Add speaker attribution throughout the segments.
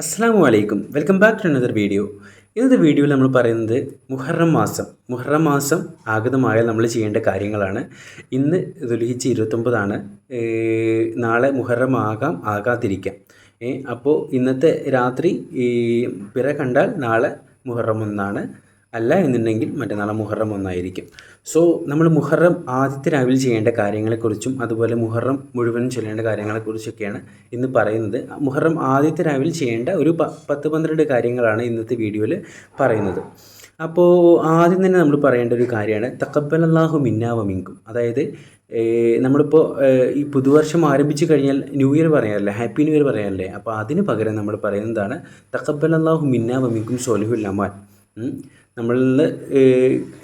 Speaker 1: അസ്സാം വലൈക്കും welcome back to another video. ഇന്നത്തെ വീഡിയോയിൽ നമ്മൾ പറയുന്നത് മുഹറം മാസം. മുഹറം മാസം ആഗതമായ നമ്മൾ ചെയ്യേണ്ട കാര്യങ്ങളാണ്. ഇന്ന് ദുൽഹിച്ച് ഇരുപത്തൊമ്പതാണ്. നാളെ മുഹറം ആകാം ആകാതിരിക്കാം. അപ്പോൾ ഇന്നത്തെ രാത്രി പിറ കണ്ടാൽ നാളെ മുഹറം ഒന്നാണ്. അല്ല എന്നുണ്ടെങ്കിൽ മറ്റന്നാളെ മുഹറം ഒന്നായിരിക്കും. സോ നമ്മൾ മുഹറം ആദ്യത്തെ രാവിലെ ചെയ്യേണ്ട കാര്യങ്ങളെക്കുറിച്ചും അതുപോലെ മുഹറം മുഴുവനും ചൊല്ലേണ്ട കാര്യങ്ങളെക്കുറിച്ചൊക്കെയാണ് ഇന്ന് പറയുന്നത്. മുഹറം ആദ്യത്തെ രാവിലെ ചെയ്യേണ്ട ഒരു പത്ത് പന്ത്രണ്ട് കാര്യങ്ങളാണ് ഇന്നത്തെ വീഡിയോയിൽ പറയുന്നത്. അപ്പോൾ ആദ്യം തന്നെ നമ്മൾ പറയേണ്ട ഒരു കാര്യമാണ് തക്കബൽ അള്ളാഹു മിന്നാവ മിങ്കും അതായത് നമ്മളിപ്പോൾ ഈ പുതുവർഷം ആരംഭിച്ചു കഴിഞ്ഞാൽ ന്യൂ ഇയർ പറയാറില്ലേ ഹാപ്പി ന്യൂ ഇയർ പറയാറില്ലേ അപ്പോൾ അതിന് പകരം നമ്മൾ പറയുന്നതാണ് തക്കബൽ അള്ളാഹു മിന്നാവ മിങ്കും സോലിഹുൽ അമാൻ നമ്മളിൽ നിന്ന്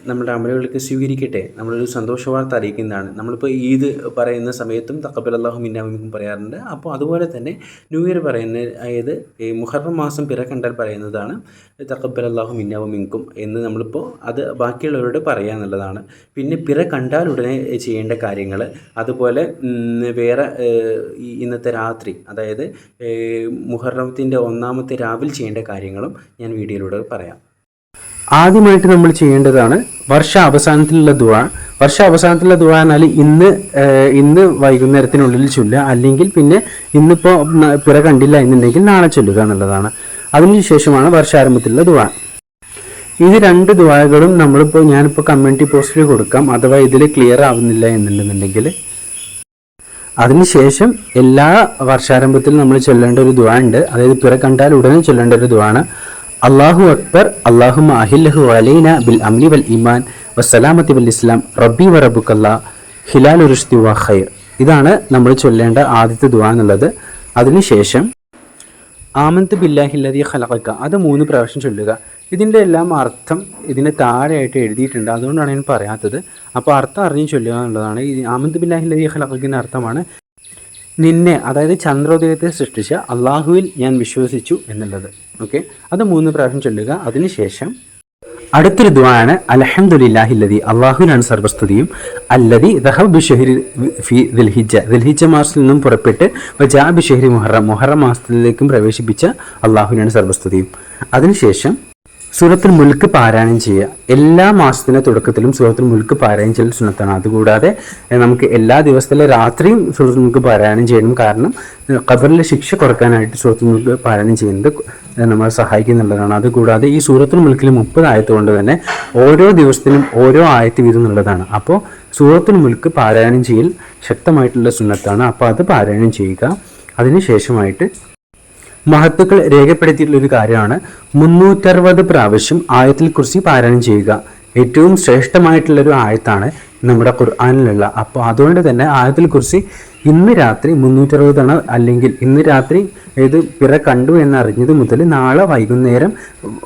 Speaker 1: നമ്മുടെ അമലുകൾക്ക് സ്വീകരിക്കട്ടെ. നമ്മളൊരു സന്തോഷ വാർത്ത അറിയിക്കുന്നതാണ്. നമ്മളിപ്പോൾ ഈദ് പറയുന്ന സമയത്തും തക്കബൽ അള്ളാഹു മിന്നാമിക്കും പറയാറുണ്ട്. അപ്പോൾ അതുപോലെ തന്നെ ന്യൂ ഇയർ പറയുന്ന അതായത് മുഹർറം മാസം പിറക്കണ്ടാൽ കണ്ടാൽ പറയുന്നതാണ് തക്കബൽ അള്ളാഹു മിന്നാമിക്കും എന്ന് നമ്മളിപ്പോൾ അത് ബാക്കിയുള്ളവരോട് പറയുക എന്നുള്ളതാണ് പിന്നെ പിറ കണ്ടാൽ ഉടനെ ചെയ്യേണ്ട കാര്യങ്ങൾ അതുപോലെ വേറെ ഇന്നത്തെ രാത്രി അതായത് മുഹറത്തിന്റെ ഒന്നാമത്തെ രാവിലെ ചെയ്യേണ്ട കാര്യങ്ങളും ഞാൻ വീഡിയോയിലൂടെ പറയാം.
Speaker 2: ആദ്യമായിട്ട് നമ്മൾ ചെയ്യേണ്ടതാണ് വർഷ അവസാനത്തിലുള്ള ദുവ വർഷ അവസാനത്തിലുള്ള ദുവ എന്നാൽ ഇന്ന് ഇന്ന് വൈകുന്നേരത്തിനുള്ളിൽ ചൊല്ലുക. അല്ലെങ്കിൽ പിന്നെ ഇന്നിപ്പോൾ പുറ കണ്ടില്ല എന്നുണ്ടെങ്കിൽ നാളെ ചൊല്ലുക എന്നുള്ളതാണ്. അതിനുശേഷമാണ് വർഷാരംഭത്തിലുള്ള ദുവ ഇത് രണ്ട് ദുവാകളും നമ്മളിപ്പോൾ ഞാനിപ്പോൾ കമ്മ്യൂണിറ്റി പോസ്റ്റിൽ കൊടുക്കാം. അഥവാ ഇതിൽ ക്ലിയർ ആവുന്നില്ല എന്നുണ്ടെന്നുണ്ടെങ്കിൽ അതിനുശേഷം എല്ലാ വർഷാരംഭത്തിലും നമ്മൾ ചൊല്ലേണ്ട ഒരു ദുആ ഉണ്ട്. അതായത് പിറ കണ്ടാൽ ഉടനെ ചൊല്ലേണ്ട ഒരു ദുആണ് അള്ളാഹു അക്ബർ അള്ളാഹു അഹില്ലഹു അലൈന ബിൽ അംലി വൽ ഇമാൻ വസ്സലാമത്തി വൽ ഇസ്ലാം റബ്ബി വ റബ്ബുക്കല്ലാ ഹിലാൽ ഉരുഷ്തി വ ഖൈർ. ഇതാണ് നമ്മൾ ചൊല്ലേണ്ട ആദ്യത്തെ ദുവാ എന്നുള്ളത്. അതിനുശേഷം ആമന്ത് ബില്ലാഹില്ലതി ഖലഖക്ക അത് മൂന്ന് പ്രാവശ്യം ചൊല്ലുക. ഇതിന്റെ എല്ലാം അർത്ഥം ഇതിന് താഴെയായിട്ട് എഴുതിയിട്ടുണ്ട്. അതുകൊണ്ടാണ് ഞാൻ പറയാത്തത്. അപ്പോൾ അർത്ഥം അറിഞ്ഞ് ചൊല്ലുക എന്നുള്ളതാണ്. ഈ ആമന്ത് ബില്ലാഹില്ലതി ഖലഖക്കിന്റെ അർത്ഥമാണ് നിന്നെ അതായത് ചന്ദ്രോദയത്തെ സൃഷ്ടിച്ച അള്ളാഹുവിൽ ഞാൻ വിശ്വസിച്ചു എന്നുള്ളത്. ഓക്കെ അത് മൂന്ന് പ്രാവശ്യം ചൊല്ലുക. അതിനുശേഷം അടുത്തൊരു ദ്വാണ് അലഹമുല്ലാഹില്ലതി അള്ളാഹുവിനാണ് സർവസ്തുതിയും. അല്ലതി ദഹബ് ബിഷഹരി ഫി ദിൽഹിജ. ദിൽഹിജ മാസത്തിൽ നിന്നും പുറപ്പെട്ട് വജാ ബിഷഹരി മുഹറം മുഹറം മാസത്തിലേക്കും പ്രവേശിപ്പിച്ച അള്ളാഹുവിനാണ് സർവസ്തുതിയും. അതിനുശേഷം സൂറത്തുൽ മുൽക്ക് പാരായണം ചെയ്യുക. എല്ലാ മാസത്തിന്റെ തുടക്കത്തിലും സൂറത്തുൽ മുൽക്ക് പാരായണം ചെയ്യൽ സുന്നത്താണ്. അതുകൂടാതെ നമുക്ക് എല്ലാ ദിവസത്തിലെ രാത്രിയും സൂറത്തുൽ മുൽക്ക് പാരായണം ചെയ്യണം. കാരണം ഖബറിലെ ശിക്ഷ കുറക്കാനായിട്ട് സൂറത്തുൽ മുൽക്ക് പാരായണം ചെയ്യുന്നത് നമ്മളെ സഹായിക്കുന്നുള്ളതാണ്. അതുകൂടാതെ ഈ സൂറത്തുൽ മുൽക്കിൽ മുപ്പത് ആയത്തുകൊണ്ട് തന്നെ ഓരോ ദിവസത്തിനും ഓരോ ആയത്ത് വീതം എന്നുള്ളതാണ് അപ്പോൾ സൂറത്തുൽ മുൽക്ക് പാരായണം ചെയ്യൽ ശക്തമായിട്ടുള്ള സുന്നത്താണ്. അപ്പോൾ അത് പാരായണം ചെയ്യുക. അതിനുശേഷമായിട്ട് മഹത്തുക്കൾ രേഖപ്പെടുത്തിയിട്ടുള്ള ഒരു കാര്യമാണ്. മുന്നൂറ്ററുപത് പ്രാവശ്യം ആയത്തിൽ കുറിച്ച് പാരായണം ചെയ്യുക. ഏറ്റവും ശ്രേഷ്ഠമായിട്ടുള്ള ഒരു ആയത്താണ് നമ്മുടെ ഖുർആാനിലുള്ള. അപ്പോൾ അതുകൊണ്ട് തന്നെ ആയത്തിൽ കുറിച്ച് ഇന്ന് രാത്രി മുന്നൂറ്ററുപത് തവണ അല്ലെങ്കിൽ ഇന്ന് രാത്രി ഏത് പിറ കണ്ടു എന്നറിഞ്ഞത് മുതൽ നാളെ വൈകുന്നേരം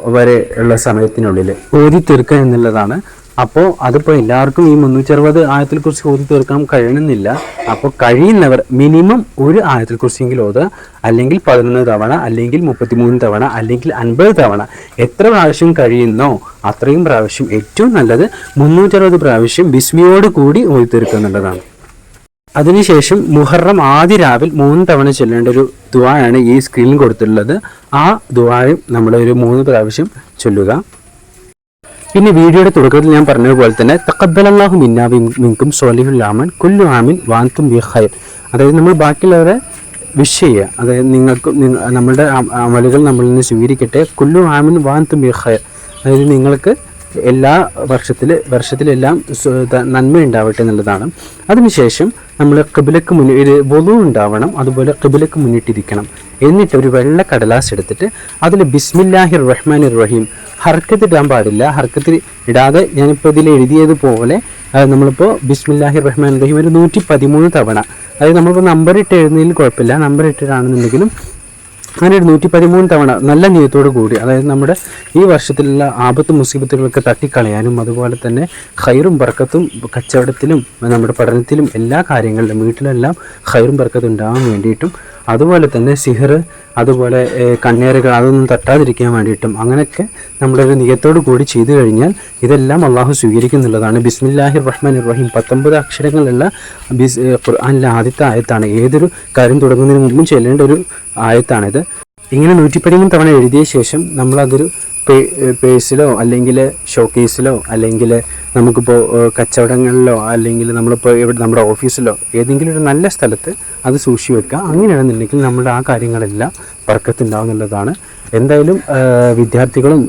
Speaker 2: വരെ ഉള്ള സമയത്തിനുള്ളിൽ ഓതി തീർക്കുക എന്നുള്ളതാണ് അപ്പോൾ അതിപ്പോൾ എല്ലാവർക്കും ഈ മുന്നൂറ്ററുപത് ആയത്തിൽ കുറിച്ച് ഓതി തീർക്കാൻ കഴിയണമെന്നില്ല. അപ്പോൾ കഴിയുന്നവർ മിനിമം ഒരു ആയത്തിൽ കുറിച്ചെങ്കിലും ഓതുക അല്ലെങ്കിൽ പതിനൊന്ന് തവണ അല്ലെങ്കിൽ മുപ്പത്തിമൂന്ന് തവണ അല്ലെങ്കിൽ അൻപത് തവണ. എത്ര പ്രാവശ്യം കഴിയുന്നോ അത്രയും പ്രാവശ്യം ഏറ്റവും നല്ലത് മുന്നൂറ്ററുപത് പ്രാവശ്യം ബിസ്മിയോട് കൂടി ഓതി തീർക്കുക എന്നുള്ളതാണ്. അതിനുശേഷം മുഹറം ആദ്യ രാവിൽ മൂന്ന് തവണ ചൊല്ലേണ്ട ഒരു ദുവായാണ് ഈ സ്ക്രീനിൽ കൊടുത്തിട്ടുള്ളത്. ആ ദുവായും നമ്മളൊരു മൂന്ന് പ്രാവശ്യം ചൊല്ലുക. പിന്നെ വീഡിയോയുടെ തുടക്കത്തിൽ ഞാൻ പറഞ്ഞതുപോലെ തന്നെ തക്കബലാഹു മിന്നാ മിൻകും സോലിഹുൽ ആമൻ കുല്ലു ആമിൻ വാൻതും ബി അതായത് നമ്മൾ ബാക്കിയുള്ളവരെ വിഷ് ചെയ്യുക. അതായത് നിങ്ങൾക്ക് നിങ്ങ- നമ്മളുടെ അമ- അമലുകൾ നമ്മളിൽ നിന്ന് സ്വീകരിക്കട്ടെ. കുല്ലു ആമിൻ വാൻതും ബി അതായത് നിങ്ങൾക്ക് എല്ലാ വർഷത്തിൽ വർഷത്തിലെല്ലാം നന്മ ഉണ്ടാവട്ടെ എന്നുള്ളതാണ്. അതിനുശേഷം നമ്മൾ കിബിലക്ക് മുന്നിൽ ഒരു വലു ഉണ്ടാവണം. അതുപോലെ കിബിലക്ക് മുന്നിട്ടിരിക്കണം. എന്നിട്ട് ഒരു വെള്ള കടലാസ് എടുത്തിട്ട് അതിൽ ബിസ്മില്ലാഹിർ റഹ്മാൻ റഹീം ഹർക്കത്ത് ഇടാൻ പാടില്ല. ഹർക്കത്തിൽ ഇടാതെ ഞാനിപ്പോൾ ഇതിൽ എഴുതിയതുപോലെ നമ്മളിപ്പോൾ ബിസ്മില്ലാഹിർ റഹ്മാൻ റഹീം ഒരു നൂറ്റി പതിമൂന്ന് തവണ. അതായത് നമ്മളിപ്പോൾ നമ്പർ ഇട്ട് എഴുതുന്നതിൽ കുഴപ്പമില്ല. നമ്പർ ഇട്ടിട്ടാണെന്നുണ്ടെങ്കിലും അങ്ങനെ ഒരു നൂറ്റി പതിമൂന്ന് തവണ നല്ല നിയത്തോടു കൂടി അതായത് നമ്മുടെ ഈ വർഷത്തിലുള്ള ആപത്ത് മുസീബത്തുകളൊക്കെ തട്ടിക്കളയാനും അതുപോലെ തന്നെ ഹൈറും ബർക്കത്തും കച്ചവടത്തിലും നമ്മുടെ പഠനത്തിലും എല്ലാ കാര്യങ്ങളിലും വീട്ടിലെല്ലാം ഹൈറും ബർക്കത്തും ഉണ്ടാകാൻ വേണ്ടിയിട്ടും അതുപോലെ തന്നെ സിഹർ അതുപോലെ കണ്ണേറുകൾ അതൊന്നും തട്ടാതിരിക്കാൻ വേണ്ടിയിട്ടും അങ്ങനെയൊക്കെ നമ്മുടെ ഒരു നിയത്തോടു കൂടി ചെയ്തു കഴിഞ്ഞാൽ ഇതെല്ലാം അള്ളാഹു സ്വീകരിക്കുന്നുള്ളതാണ്. ബിസ്മില്ലാഹിർ റഹ്മാൻ റഹീം. പത്തൊമ്പത് അക്ഷരങ്ങളുള്ള ബിസ് ഖുർആാനിലെ ആദ്യത്തെ ആയത്താണ്. ഏതൊരു കാര്യം തുടങ്ങുന്നതിന് മുമ്പും ചെല്ലേണ്ട ഒരു ആയത്താണിത്. ഇങ്ങനെ നൂറ്റിപ്പതിമൂന്ന് തവണ എഴുതിയ ശേഷം നമ്മളതൊരു പേഴ്സിലോ അല്ലെങ്കിൽ ഷോക്കേസിലോ അല്ലെങ്കിൽ നമുക്കിപ്പോൾ കച്ചവടങ്ങളിലോ അല്ലെങ്കിൽ നമ്മളിപ്പോൾ ഇവിടെ നമ്മുടെ ഓഫീസിലോ ഏതെങ്കിലും ഒരു നല്ല സ്ഥലത്ത് അത് സൂക്ഷി വെക്കുക. അങ്ങനെയാണെന്നുണ്ടെങ്കിൽ നമ്മുടെ ആ കാര്യങ്ങളെല്ലാം പറക്കത്തുണ്ടാവും എന്നുള്ളതാണ് എന്തായാലും വിദ്യാർത്ഥികളും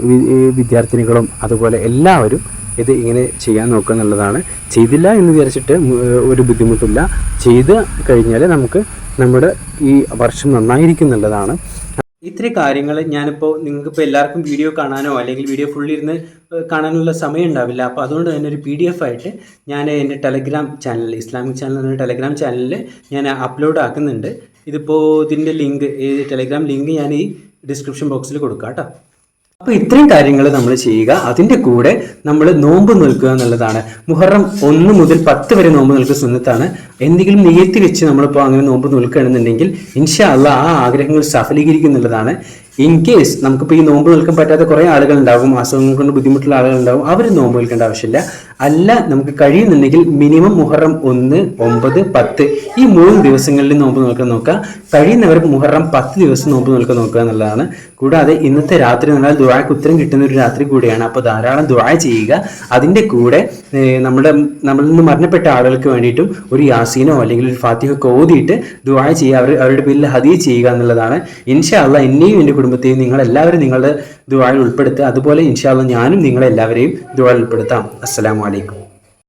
Speaker 2: വിദ്യാർത്ഥിനികളും അതുപോലെ എല്ലാവരും ഇത് ഇങ്ങനെ ചെയ്യാൻ നോക്കുക എന്നുള്ളതാണ്. ചെയ്തില്ല എന്ന് വിചാരിച്ചിട്ട് ഒരു ബുദ്ധിമുട്ടില്ല. ചെയ്ത് കഴിഞ്ഞാൽ നമുക്ക് നമ്മുടെ ഈ വർഷം നന്നായിരിക്കും എന്നുള്ളതാണ്.
Speaker 1: ഇത്രയും കാര്യങ്ങൾ ഞാനിപ്പോൾ നിങ്ങൾക്കിപ്പോൾ എല്ലാവർക്കും വീഡിയോ കാണാനോ അല്ലെങ്കിൽ വീഡിയോ ഫുൾ ഇരുന്ന് കാണാനുള്ള സമയം ഉണ്ടാവില്ല അപ്പോൾ അതുകൊണ്ട് തന്നെ ഒരു പി ഡി എഫ് ആയിട്ട് ഞാൻ എന്റെ ടെലഗ്രാം ചാനൽ ഇസ്ലാമിക് ചാനൽ എന്ന ടെലഗ്രാം ചാനലിൽ ഞാൻ അപ്ലോഡ് ആക്കുന്നുണ്ട്. ഇതിപ്പോൾ ഇതിന്റെ ലിങ്ക് ഈ ടെലഗ്രാം ലിങ്ക് ഞാൻ ഈ ഡിസ്ക്രിപ്ഷൻ ബോക്സിൽ കൊടുക്കാം കേട്ടോ അപ്പോൾ ഇത്രയും കാര്യങ്ങൾ നമ്മൾ ചെയ്യുക. അതിന്റെ കൂടെ നമ്മൾ നോമ്പ് നിൽക്കുക എന്നുള്ളതാണ്. മുഹറം ഒന്ന് മുതൽ പത്ത് വരെ നോമ്പ് നിൽക്കുന്ന സുന്നത്താണ് എന്തെങ്കിലും നിയത്തി വെച്ച് നമ്മളിപ്പോൾ അങ്ങനെ നോമ്പ് നിൽക്കുകയാണെന്നുണ്ടെങ്കിൽ ഇൻഷാ അല്ല ആ ആഗ്രഹങ്ങൾ സഫലീകരിക്കും എന്നുള്ളതാണ്. ഇൻ കേസ് നമുക്കിപ്പോൾ ഈ നോമ്പ് നിൽക്കാൻ പറ്റാത്ത കുറേ ആളുകൾ ഉണ്ടാകും അസുഖങ്ങൾ കൊണ്ട് ബുദ്ധിമുട്ടുള്ള ആളുകൾ ഉണ്ടാകും അവർ നോമ്പ് നിൽക്കേണ്ട ആവശ്യമില്ല. അല്ല നമുക്ക് കഴിയുന്നുണ്ടെങ്കിൽ മിനിമം മുഹറം ഒന്ന് ഒമ്പത് പത്ത് ഈ മൂന്ന് ദിവസങ്ങളിൽ നോമ്പ് നിൽക്കാൻ നോക്കുക. കഴിയുന്നവർ മുഹറം പത്ത് ദിവസം നോമ്പ് നിൽക്കാൻ നോക്കുക എന്നുള്ളതാണ്. കൂടാതെ ഇന്നത്തെ രാത്രി എന്നാൽ ദുആക്ക് ഉത്തരം കിട്ടുന്ന ഒരു രാത്രി കൂടിയാണ്. അപ്പോൾ ധാരാളം ദുആ ചെയ്യുക. അതിന്റെ കൂടെ നമ്മുടെ നമ്മളിൽ നിന്ന് മരണപ്പെട്ട ആളുകൾക്ക് വേണ്ടിയിട്ടും ഒരു യാസീനോ അല്ലെങ്കിൽ ഒരു ഫാത്തിഹോ ഒക്കെ ഓതിയിട്ട് ദുആ ചെയ്യുക. അവർ അവരുടെ പേരിൽ ഹതി ചെയ്യുക എന്നുള്ളതാണ്. ഇൻഷാ അല്ല എന്നെയും എന്റെ കുടുംബത്തെയും നിങ്ങളെല്ലാവരും നിങ്ങളുടെ ദുആയിൽ ഉൾപ്പെടുത്തുക. അതുപോലെ ഇൻഷാല്ല ഞാനും നിങ്ങളെല്ലാവരെയും ദുആയിൽ ഉൾപ്പെടുത്താം. അസ്സാം അലൈക്കും.